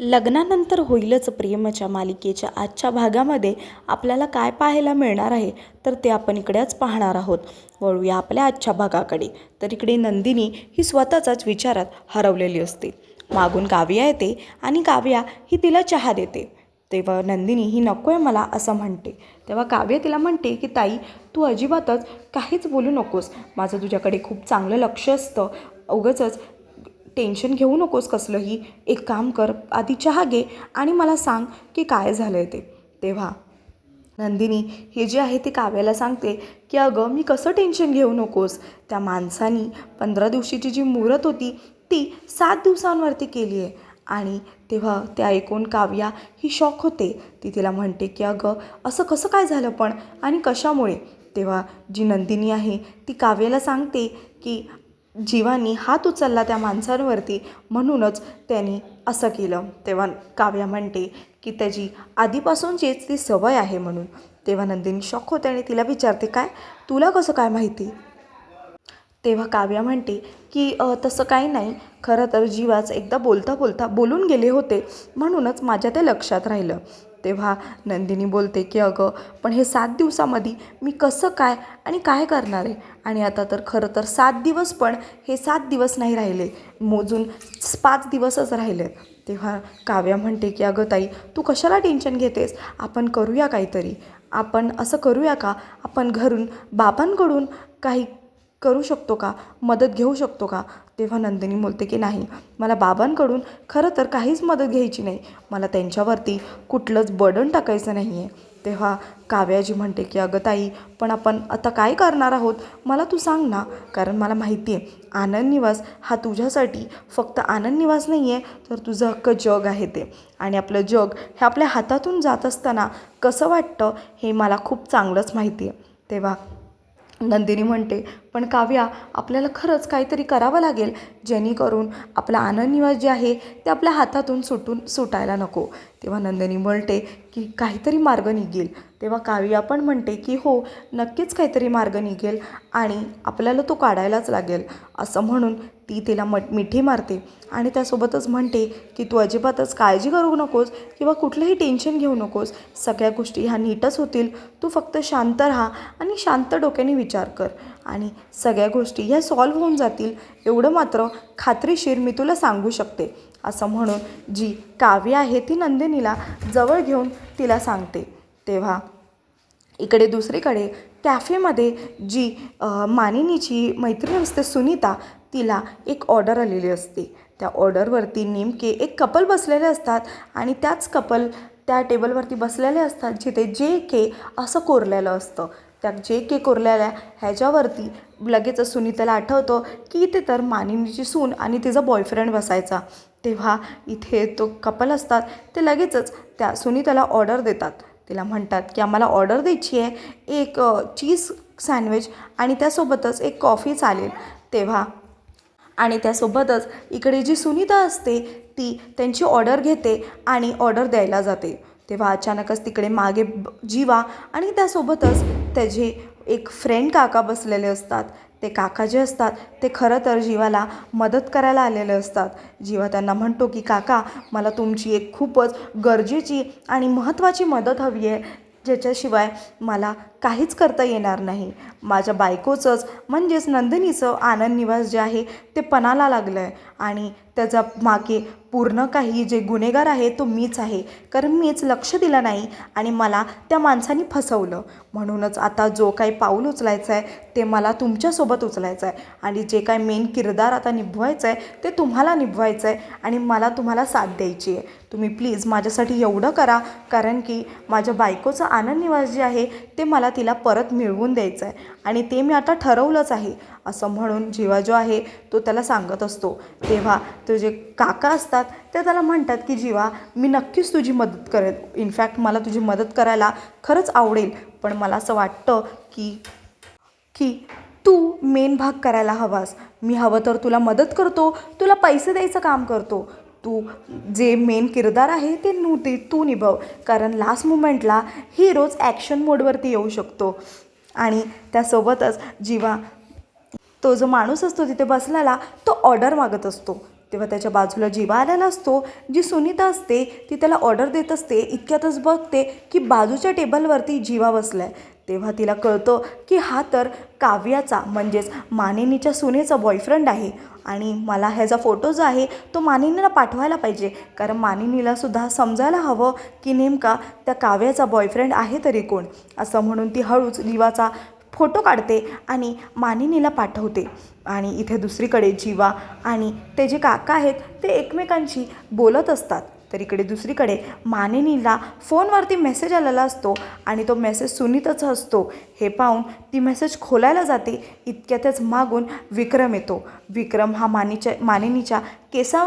लग्नानंतर होईलच प्रेमच्या मालिकेच्या आजच्या भागामध्ये आपल्याला काय पाहायला मिळणार आहे तर ते आपण इकडेच पाहणार आहोत. वळूया आपल्या आजच्या भागाकडे. तर इकडे नंदिनी ही स्वतःचाच विचारात हरवलेली असते. मागून काव्या येते आणि काव्या ही तिला चहा देते. तेव्हा नंदिनी ही नको आहे मला असं म्हणते. तेव्हा काव्य तिला म्हणते की ताई तू अजिबातच काहीच बोलू नकोस. माझं तुझ्याकडे खूप चांगलं लक्ष असतं. उगंच टेन्शन घेऊ नकोस कसलंही. एक काम कर आधी चहा घे आणि मला सांग की काय झालं आहे ते. तेव्हा नंदिनी हे जे आहे ते काव्याला सांगते की अगं मी कसं टेन्शन घेऊ नकोस? त्या माणसानी पंधरा दिवशीची जी मुहूर्त होती ती सात दिवसांवरती केली आहे आणि तेव्हा ते ऐकून काव्या ही शॉक होते. ती तिला म्हणते की अगं असं कसं काय झालं पण? आणि कशामुळे? तेव्हा जी नंदिनी आहे ती काव्याला सांगते की जीवानी हात उचलला त्या माणसांवरती. म्हणूनच त्यांनी असं केलं. तेव्हा काव्या म्हणते की त्याची आधीपासूनचीच ती सवय आहे म्हणून. तेव्हा नंदिनी शॉक होते आणि तिला विचारते काय? तुला कसं काय माहिती? तेव्हा काव्या म्हणते की तसं काही नाही. खरं तर जीवाच एकदा बोलता बोलता बोलून गेले होते. म्हणूनच माझ्या ते लक्षात राहिलं. तेव्हा नंदिनी बोलते की अगं पण हे सात दिवसामध्ये मी कसं काय आणि काय करणार आहे? आणि आता तर खरं तर सात दिवस पण हे सात दिवस नाही राहिले. मोजून पाच दिवसच राहिले. तेव्हा काव्या म्हणते की अगं ताई तू कशाला टेन्शन घेतेस? आपण करूया काहीतरी. आपण असं करूया का? आपण घरून बाबांकडून काही करू शकतो का? मदत घेऊ शकतो का? तेव्हा नंदिनी बोलते की नाही मला बाबांकडून खरं तर काहीच मदत घ्यायची नाही. मला त्यांच्यावरती कुठलंच बर्डन टाकायचं नाही आहे तेव्हा काव्याजी म्हणते की अगं ताई पण आपण आता काय करणार आहोत? मला तू सांग ना कारण मला माहिती आहे आनंद निवास हा तुझ्यासाठी फक्त आनंद निवास नाही आहे तर तुझं हक्क जग आहे ते. आणि आपलं जग हे आपल्या हातातून जात असताना कसं वाटतं हे मला खूप चांगलंच माहिती आहे तेव्हा नंदिनी म्हणते पण काव्या आपल्याला खरंच काहीतरी करावं लागेल. जेणेकरून आपला आनंदनिवास जे आहे ते आपल्या हातातून सुटून सुटायला नको. तेव्हा नंदिनी म्हणते की काहीतरी मार्ग निघेल. तेव्हा काव्या पण म्हणते की हो नक्कीच काहीतरी मार्ग निघेल आणि आपल्याला तो काढायलाच लागेल. असं म्हणून ती तिला मट मिठी मारते आणि त्यासोबतच म्हणते की तू अजिबातच काळजी करू नकोस किंवा कुठलंही टेन्शन घेऊ नकोस. सगळ्या गोष्टी ह्या नीटच होतील. तू फक्त शांत राहा आणि शांत डोक्याने विचार कर. आणि सगळ्या गोष्टी ह्या सॉल्व्ह होऊन जातील. एवढं मात्र खात्रीशीर मी तुला सांगू शकते. असं म्हणून जी काव्य आहे ती नंदिनीला जवळ घेऊन तिला सांगते. तेव्हा इकडे दुसरीकडे कॅफेमध्ये जी मानिनीची मैत्रीण असते सुनीता तिला एक ऑर्डर आलेली असते. त्या ऑर्डरवरती नेमके एक कपल बसलेले असतात आणि त्याच कपल त्या टेबलवरती बसलेले असतात जिथे जे के असं कोरलेलं असतं. त्या जे के कोरलेल्या ह्याच्यावरती लगेच सुनीताला आठवतं की इथे तर मानिनीची सून आणि तिचा बॉयफ्रेंड बसायचा. तेव्हा इथे तो कपल असतात ते लगेचच त्या सुनीताला ऑर्डर देतात. तिला म्हणतात की आम्हाला ऑर्डर द्यायची आहे एक चीज सँडविच आणि त्यासोबतच एक कॉफी चालेल. तेव्हा आणि त्यासोबतच इकडे जी सुनीता असते ती त्यांची ऑर्डर घेते आणि ऑर्डर द्यायला जाते. तेव्हा अचानकच तिकडे मागे जीवा आणि त्यासोबतच त्याचे एक फ्रेंड काका बसलेले असतात. ते काका जे असतात ते खरं तर जीवाला मदत करायला आलेले असतात. जीवा त्यांना म्हणतो की काका मला तुमची एक खूपच गरजेची आणि महत्त्वाची मदत हवी आहे. ज्याच्याशिवाय मला काहीच करता येणार नाही. माझ्या बायकोचंच म्हणजेच नंदिनीचं आनंद निवास जे आहे ते पणाला लागलं आहे आणि त्याचा मागे पूर्ण काही जे गुन्हेगार आहे तो मीच आहे. कारण मीच लक्ष दिलं नाही आणि मला त्या माणसाने फसवलं. म्हणूनच आता जो काही पाऊल उचलायचं आहे ते मला तुमच्यासोबत उचलायचं आहे आणि जे काय मेन किरदार आता निभवायचं आहे ते तुम्हाला निभवायचं आहे आणि मला तुम्हाला साथ द्यायची आहे तुम्ही प्लीज माझ्यासाठी एवढं करा. कारण की माझ्या बायकोचं आनंद निवास जे आहे ते मला तिला परत मिळवून द्यायचं आहे आणि ते मी आता ठरवलंच आहे. असं म्हणून जीवा जो आहे तो त्याला सांगत असतो. तेव्हा तो जे काका असतात ते त्याला म्हणतात की जीवा मी नक्कीच तुझी मदत करेन. इनफॅक्ट मला तुझी मदत करायला खरंच आवडेल. पण मला असं वाटतं की की तू मेन भाग करायला हवास. मी हवं तर तुला मदत करतो. तुला पैसे द्यायचं काम करतो. तू जे मेन किरदार आहे ते नू ते तू निभव. कारण लास्ट मुमेंटला हिरोज ॲक्शन मोडवरती येऊ शकतो. आणि त्यासोबतच जीवा तो जो माणूस असतो तिथे बसलेला तो ऑर्डर मागत असतो. तेव्हा त्याच्या बाजूला जीवा आलेला असतो जी सुनीता असते ती त्याला ऑर्डर देत असते इतक्यातच बघते की बाजूच्या टेबलवरती जीवा बसलाय. तेव्हा तिला कळतं की हा तर काव्याचा म्हणजेच मानिनीच्या सुनेचा बॉयफ्रेंड आहे. आणि मला ह्याचा फोटो जो आहे तो मानिनीला पाठवायला पाहिजे. कारण मानिनीलासुद्धा समजायला हवं की नेमका त्या काव्याचा बॉयफ्रेंड आहे तरी कोण. असं म्हणून ती हळूच जीवाचा फोटो काढते आणि मानिनीला पाठवते. आणि इथे दुसरीकडे जीवा आणि ते जे काका आहेत ते एकमेकांशी बोलत असतात. तर इकडे दुसरीकडे मानिनीला फोनवरती मेसेज आलेला असतो आणि तो मेसेज सुनीतच असतो. हे पाहून ती मेसेज खोलायला जाते. इतक्यातच मागून विक्रम येतो. विक्रम हा मानीच्या मानिनीच्या केसा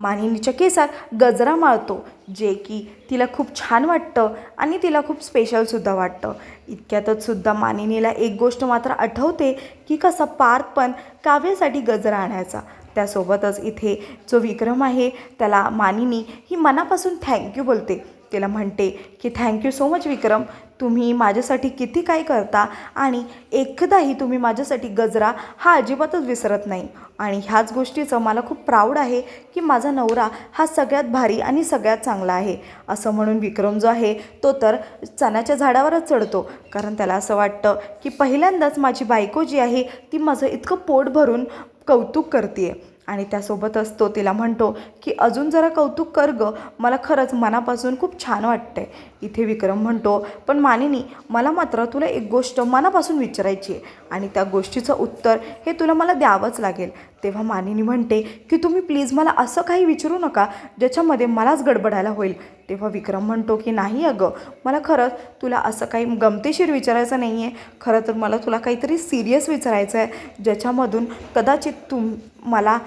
मानिनीच्या केसात गजरा माळतो जे की तिला खूप छान वाटतं आणि तिला खूप स्पेशलसुद्धा वाटतं. इतक्यातच सुद्धा मानिनीला एक गोष्ट मात्र आठवते की कसा पार्थ पण काव्यासाठी गजरा आणायचा. त्यासोबतच इथे जो विक्रम आहे त्याला मानिनी ही मनापासून थँक्यू बोलते. तिला म्हणते की थँक्यू सो मच विक्रम. तुम्ही माझ्यासाठी किती काय करता आणि एकदाही तुम्ही माझ्यासाठी गजरा हा अजिबातच विसरत नाही. आणि ह्याच गोष्टीचं मला खूप प्राऊड आहे की माझा नवरा हा सगळ्यात भारी आणि सगळ्यात चांगला आहे. असं म्हणून विक्रम जो आहे तो तर चण्याच्या झाडावरच चढतो. कारण त्याला असं वाटतं की पहिल्यांदाच माझी बायको जी आहे ती माझं इतकं पोट भरून कौतुक करते आणि त्यासोबतच तो तिला म्हणतो की अजून जरा कौतुक कर ग. मला खरंच मनापासून खूप छान वाटतंय. इथे विक्रम म्हणतो पण मानिनी मला मात्र तुला एक गोष्ट मनापासून विचारायची आहे आणि त्या गोष्टीचं उत्तर हे तुला मला द्यावंच लागेल. तेव्हा मानिनी म्हणते की तुम्ही प्लीज मला असं काही विचारू नका ज्याच्यामध्ये मलाच गडबडायला होईल. तेव्हा विक्रम म्हणतो की नाही अगं. मला खरंच तुला असं काही गमतीशीर विचारायचं नाही आहे खरं तर मला तुला काहीतरी सिरियस विचारायचं आहे ज्याच्यामधून कदाचित तुम मला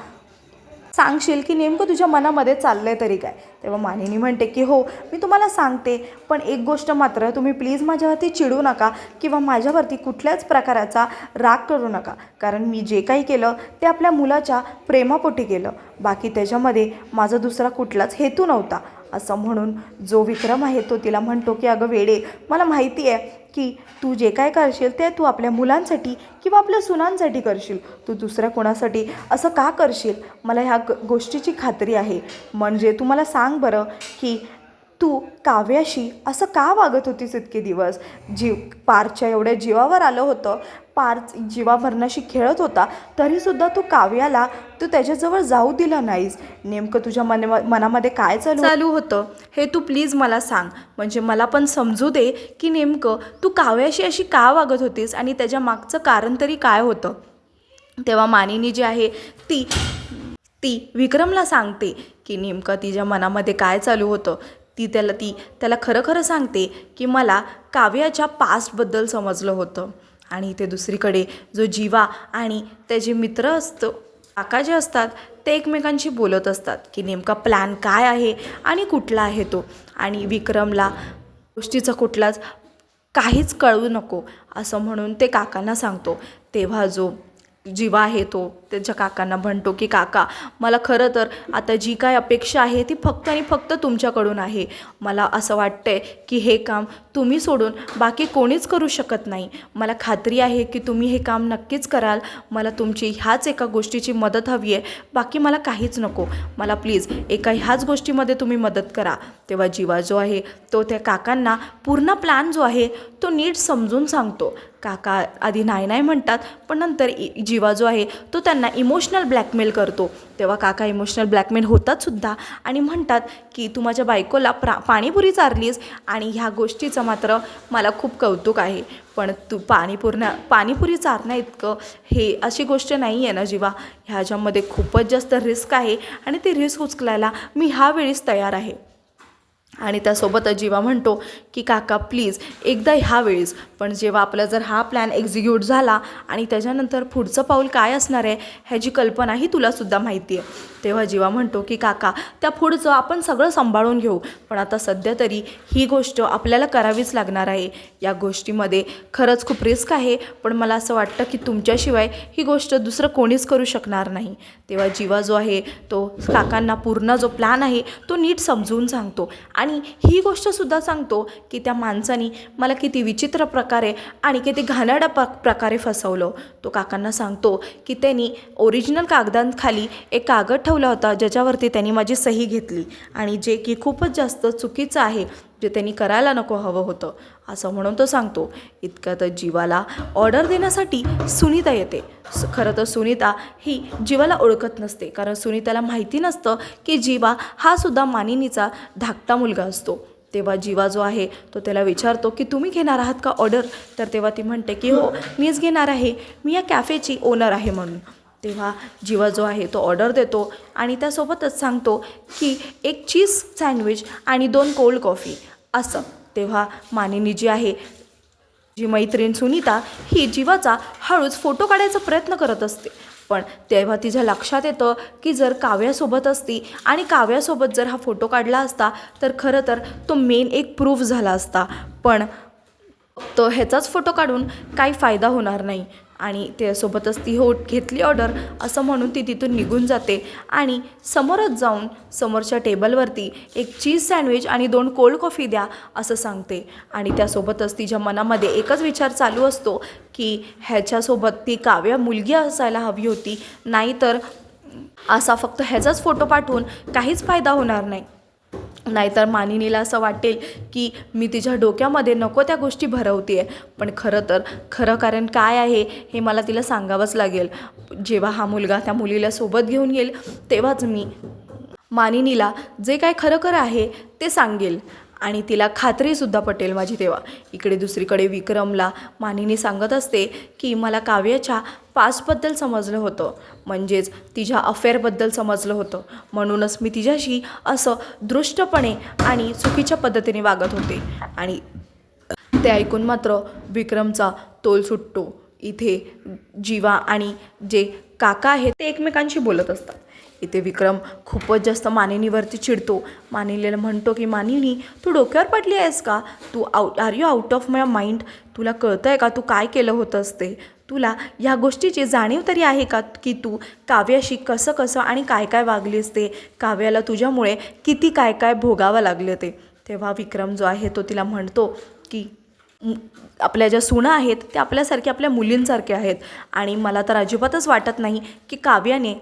सांगशील की नेमकं तुझ्या मनामध्ये चाललं आहे तरी काय? तेव्हा मानिनी म्हणते की हो मी तुम्हाला सांगते पण एक गोष्ट मात्र तुम्ही प्लीज माझ्यावरती चिडू नका किंवा माझ्यावरती कुठल्याच प्रकाराचा राग करू नका. कारण मी जे काही केलं ते आपल्या मुलाच्या प्रेमापोटी केलं. बाकी त्याच्यामध्ये माझा दुसरा कुठलाच हेतू नव्हता. असं म्हणून जो विक्रम आहे तो तिला म्हणतो की अगं वेडे मला माहिती आहे की तू जे काय करशील ते तू आपल्या मुलांसाठी किंवा आपल्या सुनांसाठी करशील. तू दुसऱ्या कोणासाठी असं का करशील? मला ह्या गोष्टीची खात्री आहे. म्हणजे तू मला सांग बरं की तू काव्याशी असं का वागत होतीस इतके दिवस? जीव पारच्या एवढ्या जीवावर आलं होतं. पार जीवाभरणाशी खेळत होता. तरीसुद्धा तू काव्याला तू त्याच्याजवळ जाऊ दिला नाहीस. नेमकं तुझ्या मन मनामध्ये काय चालू चालू होतं. हे तू प्लीज मला सांग. म्हणजे मला पण समजू दे की नेमकं तू काव्याशी अशी का वागत होतीस आणि त्याच्या मागचं कारण तरी काय होतं? तेव्हा मानिनी जी आहे ती ती विक्रमला सांगते की नेमकं तिच्या मनामध्ये काय चालू होतं. ती त्याला ती त्याला खरं खरं सांगते की मला काव्याच्या पास्टबद्दल समजलं होतं. आणि इथे दुसरीकडे जो जीवा आणि त्याचे मित्र असतो काका जे असतात ते एकमेकांशी बोलत असतात की नेमका प्लॅन काय आहे आणि कुठला आहे तो. आणि विक्रमला गोष्टीचा कुठलाच काहीच कळू नको असं म्हणून ते काकांना सांगतो. तेव्हा जो जीवा आहे तो त्याच्या काकांना म्हणतो की काका मला खरं तर आता जी काय अपेक्षा आहे ती फक्त आणि फक्त तुमच्याकडून आहे. मला असं वाटतंय की हे काम तुम्ही सोडून बाकी कोणीच करू शकत नाही. मला खात्री आहे की तुम्ही हे काम नक्कीच कराल. मला तुमची ह्याच एका गोष्टीची मदत हवी आहे. बाकी मला काहीच नको. मला प्लीज एका ह्याच गोष्टीमध्ये तुम्ही मदत करा. तेव्हा जीवा जो आहे तो त्या काकांना पूर्ण प्लॅन जो आहे तो नीट समजून सांगतो. काका आधी नाही नाही म्हणतात पण नंतर इ जीवा जो आहे तो त्यांना इमोशनल ब्लॅकमेल करतो. तेव्हा काका इमोशनल ब्लॅकमेल होतात सुद्धा आणि म्हणतात की तू माझ्या बायकोला प्रा पाणीपुरी चारलीस आणि ह्या गोष्टीचं मात्र मला खूप कौतुक आहे. पण तू पाणीपूर्ण पाणीपुरी चारणं इतकं हे अशी गोष्ट नाही आहे ना जीवा. ह्याच्यामध्ये खूपच जास्त रिस्क आहे आणि ती रिस्क उचलायला मी ह्या वेळीच तयार आहे. आणि त्यासोबत जीवा म्हणतो की काका प्लीज एकदा ह्या वेळेस. पण जेव्हा आपला जर हा प्लॅन एक्झिक्यूट झाला आणि त्याच्यानंतर पुढचं पाऊल काय असणार आहे ह्याची कल्पनाही तुलासुद्धा माहिती आहे. तेव्हा जीवा म्हणतो की काका त्या पुढचं आपण सगळं सांभाळून घेऊ. पण आता सध्या तरी ही गोष्ट आपल्याला करावीच लागणार आहे. या गोष्टीमध्ये खरंच खूप रिस्क आहे. पण मला असं वाटतं की तुमच्याशिवाय ही गोष्ट दुसरं कोणीच करू शकणार नाही. तेव्हा जीवा जो आहे तो काकांना पूर्ण जो प्लॅन आहे तो नीट समजून सांगतो. आणि ही गोष्टसुद्धा सांगतो की त्या माणसानी मला किती विचित्र प्रकारे आणि किती घाणेरड्या प प्रकारे फसवलं. तो काकांना सांगतो की त्यांनी ओरिजिनल कागदांखाली एक कागद ठेवला होता ज्याच्यावरती त्यांनी माझी सही घेतली. आणि जे की खूपच जास्त चुकीचं आहे जे त्यांनी करायला नको हवं होतं. असं म्हणून तो सांगतो इतक्यातच जीवाला ऑर्डर देण्यासाठी सुनीता येते. खरं तर सुनीता ही जीवाला ओळखत नसते कारण सुनीताला माहिती नसतं की जीवा हा सुद्धा मानिनीचा धाकटा मुलगा असतो. तेव्हा जीवा जो आहे तो त्याला विचारतो की तुम्ही घेणार आहात का ऑर्डर? तर तेव्हा ती म्हणते की हो मीच घेणार आहे. मी या कॅफेची ओनर आहे म्हणून. तेव्हा जीवा जो आहे तो ऑर्डर देतो आणि त्यासोबतच सांगतो की एक चीज सँडविच आणि दोन कोल्ड कॉफी असं. तेव्हा मानिनी जी आहे जी मैत्रीण सुनीता ही जीवाचा हळूच फोटो काढायचा प्रयत्न करत असते. पण तेव्हा तिच्या लक्षात येतं की जर काव्यासोबत असती आणि काव्यासोबत जर हा फोटो काढला असता तर खरं तर तो मेन एक प्रूफ झाला असता. पण तो ह्याचाच फोटो काढून काही फायदा होणार नाही. आणि त्यासोबतच ती हो घेतली ऑर्डर असं म्हणून ती तिथून निघून जाते. आणि समोरच जाऊन समोरच्या टेबलवरती एक चीज सँडविच आणि दोन कोल्ड कॉफी द्या असं सांगते. आणि त्यासोबतच तिच्या मनामध्ये एकच विचार चालू असतो की ह्याच्यासोबत ती काव्य मुलगी असायला हवी होती. नाहीतर असा फक्त ह्याचाच फोटो पाठवून काहीच फायदा होणार नाही. नाहीतर मानिनीला असं वाटेल की मी तिच्या डोक्यामध्ये नको त्या गोष्टी भरवते पण खरं तर खरं कारण काय आहे हे मला तिला सांगावंच लागेल. जेव्हा हा मुलगा त्या मुलीला सोबत घेऊन येईल तेव्हाच मी मानिनीला जे काय खरं खरं आहे ते सांगेल. आणि तिला खात्रीसुद्धा पटेल माझी तेव्हा. इकडे दुसरीकडे विक्रमला मानिनी सांगत असते की मला काव्याच्या पासबद्दल समजलं होतं. म्हणजेच तिच्या अफेअरबद्दल समजलं होतं. म्हणूनच मी तिच्याशी असं दृष्टपणे आणि चुकीच्या पद्धतीने वागत होते. आणि ते ऐकून मात्र विक्रमचा तोल सुटतो. इथे जीवा आणि जे काका आहेत ते एकमेकांशी बोलत असतात. इथे विक्रम खूपच जास्त मानिनीवरती चिडतो. मानिनीला म्हणतो की मानिनी तू डोक्यावर पडली आहेस का? तू out are you out of my mind तुला कळतं आहे का तू काय केलं होतंस ते तुला ह्या गोष्टीची जाणीव तरी आहे का की तू काव्याशी कसं कसं आणि काय काय वागलीस ते काव्याला तुझ्यामुळे किती काय काय भोगावं लागलं ते तेव्हा विक्रम जो आहे तो तिला म्हणतो की आपल्या ज्या सुना आहेत त्या आपल्यासारख्या आपल्या मुलींसारख्या आहेत आणि मला तर अजिबातच वाटत नाही की काव्याने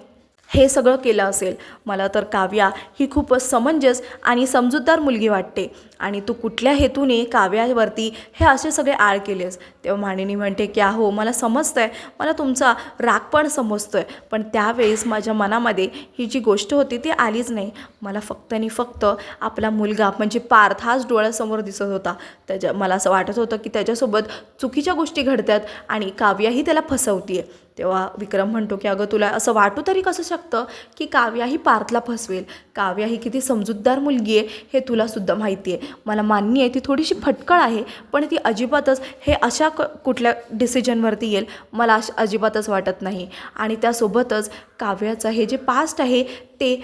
हे सगळं केलं असेल. मला तर काव्या ही खूपच समंजस आणि समजूतदार मुलगी वाटते. आणि तू कुठल्या हेतूने काव्यावरती हे असे सगळे आळ केलेस? तेव्हा माणिनी म्हणते की अहो मला समजतं आहे मला तुमचा राग पण समजतो आहे पण त्यावेळेस माझ्या मनामध्ये ही जी गोष्ट होती ती आलीच नाही. मला फक्त आणि फक्त आपला मुलगा म्हणजे पार्थ हाच डोळ्यासमोर दिसत होता. त्याच्या मला असं वाटत होतं की त्याच्यासोबत चुकीच्या गोष्टी घडतात आणि काव्याही त्याला फसवते तेव्हा विक्रम म्हणतो की अगं तुला असं वाटू तरी कसं शकतं की काव्या ही पार्थला फसवेल? काव्या ही किती समजूतदार मुलगी आहे हे तुलासुद्धा माहिती आहे मला मान्य आहे ती थोडीशी फटकळ आहे पण ती अजिबातच हे अशा क कुठल्या डिसिजनवरती येईल मला अश अजिबातच वाटत नाही. आणि त्यासोबतच काव्याचं हे जे पास्ट आहे ते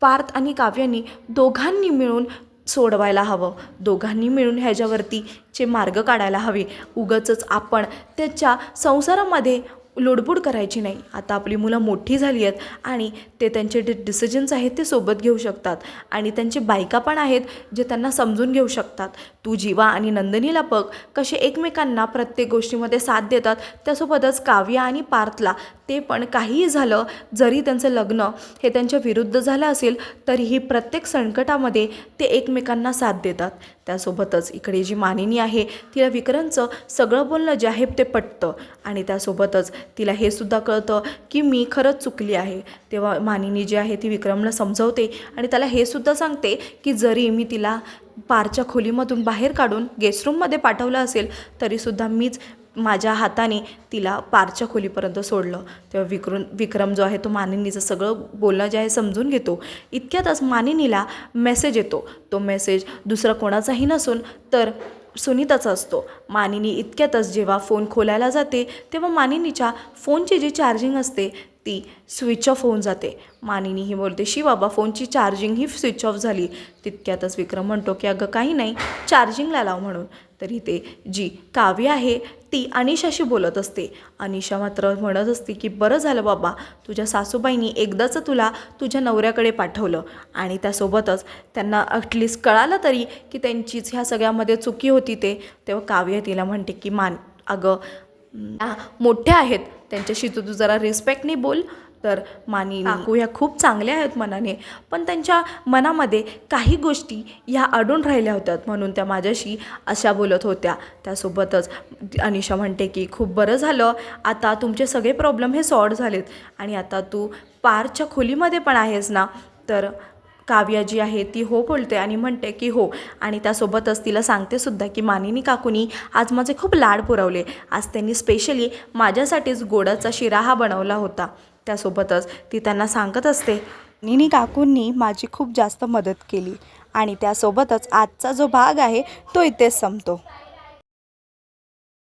पार्थ आणि काव्यानी दोघांनी मिळून सोडवायला हवं. दोघांनी मिळून ह्याच्यावरती चे मार्ग काढायला हवे. उगचच आपण त्याच्या संसारामध्ये लुडबुड करायची नाही. आता आपली मुलं मोठी झाली आहेत आणि ते त्यांचे डि डिसिजन्स आहेत ते सोबत घेऊ शकतात. आणि त्यांचे बायका पण आहेत जे त्यांना समजून घेऊ शकतात. तू जीवा आणि नंदिनीला बघ कसे एकमेकांना प्रत्येक गोष्टीमध्ये साथ देतात. त्यासोबतच काव्या आणि पार्थला ते पण काहीही झालं जरी त्यांचं लग्न हे त्यांच्या विरुद्ध झालं असेल तरीही प्रत्येक संकटामध्ये ते एकमेकांना साथ देतात. त्यासोबतच इकडे जी मानिनी आहे तिला विक्रमचं सगळं बोलणं जे आहे ते पटतं. आणि त्यासोबतच तिला हे सुद्धा कळतं की मी खरंच चुकली आहे. तेव्हा मानिनी जी आहे ती विक्रमला समजवते आणि त्याला हे सुद्धा सांगते की जरी मी तिला पारच्या खोलीमधून बाहेर काढून गेस्ट रूममध्ये पाठवलं असेल तरीसुद्धा मीच माझ्या हाताने तिला पारच्या खोलीपर्यंत सोडलं. तेव्हा विक्रम विक्रम जो आहे तो मानिनीचं सगळं बोलणं जे आहे समजून घेतो. इतक्यातच मानिनीला मेसेज येतो. तो मेसेज दुसरा कोणाचाही नसून तर सुनीताचा असतो. मानिनी इतक्यातच जेव्हा फोन खोलायला जाते तेव्हा मानिनीच्या फोनची जी चार्जिंग असते ती स्विच ऑफ होऊन जाते. मानिनी ही बोलते शी बाबा फोनची चार्जिंग ही स्विच ऑफ झाली. तितक्यातच विक्रम म्हणतो की अगं काही नाही चार्जिंगला लाव म्हणून. तरी ते जी काव्य आहे ती अनिशाशी बोलत असते. अनिशा मात्र म्हणत असते की बरं झालं बाबा तुझ्या सासूबाईंनी एकदाच तुला तुझ्या नवऱ्याकडे पाठवलं आणि त्यासोबतच त्यांना ॲटलिस्ट कळालं तरी की त्यांचीच ह्या सगळ्यामध्ये चुकी होती ते. तेव्हा काव्य तिला म्हणते की मान अगं मोठ्या आहेत त्यांच्याशी तू तू जरा रिस्पेक्टने बोल. तर मानी काकू ह्या खूप चांगल्या आहेत मनाने. पण त्यांच्या मनामध्ये काही गोष्टी ह्या अडून राहिल्या होत्या म्हणून त्या माझ्याशी अशा बोलत होत्या. त्यासोबतच अनिशा म्हणते की खूप बरं झालं. आता तुमचे सगळे प्रॉब्लेम हे सॉर्ट झालेत. आणि आता तू पारच्या खोलीमध्ये पण आहेस ना. तर काव्या जी आहे ती हो बोलते आणि म्हणते की हो. आणि त्यासोबतच तिला सांगते सुद्धा की मानिनी काकूनी आज माझे खूप लाड पुरवले. आज त्यांनी स्पेशली माझ्यासाठीच गोडाचा शिरा हा बनवला होता. त्यासोबतच ती त्यांना सांगत असते निनी काकूंनी माझी खूप जास्त मदत केली आणि त्यासोबतच आजचा जो भाग आहे तो इथेच संपतो.